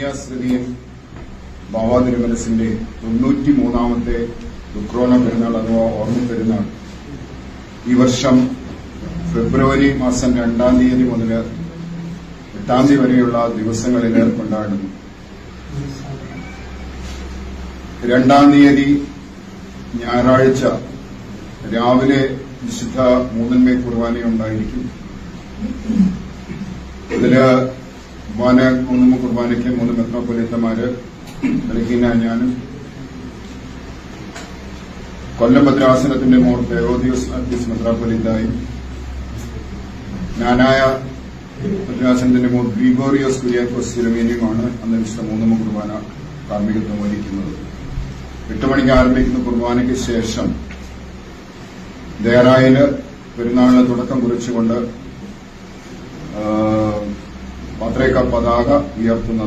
പുണ്യാശ്രതിയൻ ബാബാ തിരുമനസിന്റെ തൊണ്ണൂറ്റി മൂന്നാമത്തെ ദുക്രോണ പെരുന്നാൾ അഥവാ ഓർമ്മ പെരുന്നാൾ. ഈ വർഷം ഫെബ്രുവരി മാസം രണ്ടാം തീയതി മുതൽ എട്ടാം തീയതി വരെയുള്ള ദിവസങ്ങളിൽ കൊണ്ടാടുന്നു രണ്ടാം തീയതി ഞായറാഴ്ച രാവിലെ വിശുദ്ധ മൂന്നന്മേ കുർബാനയുണ്ടായിരിക്കും ഇതിൽ കുർബാന മൂന്ന് കുർബാനയ്ക്ക് മൂന്ന് മെത്രോപൊലിത്തമാര് ബലഹീന ഞാനും കൊല്ലം ഭദ്രാസനത്തിന്റെ മോർ ദേവോദിയോസ് അധ്യക്ഷ മെത്രാപ്പൊലിത്തായും. ഞാനായ ഭദ്രാസനത്തിന്റെ മോർ ഗ്രിഗോറിയോസ് കുര്യാക്കോസ് സിരമേനിയുമാണ് അന്ന് വിശ്വ മൂന്നമ്മ കുർബാന കാർമ്മികത്വം വഹിക്കുന്നത്. എട്ട് മണിക്ക് ആരംഭിക്കുന്ന കുർബാനയ്ക്ക് ശേഷം ദേറായിൽ പെരുന്നാളിന് തുടക്കം കുറിച്ചുകൊണ്ട് പതാക ഉയർത്തുന്നതാണ്.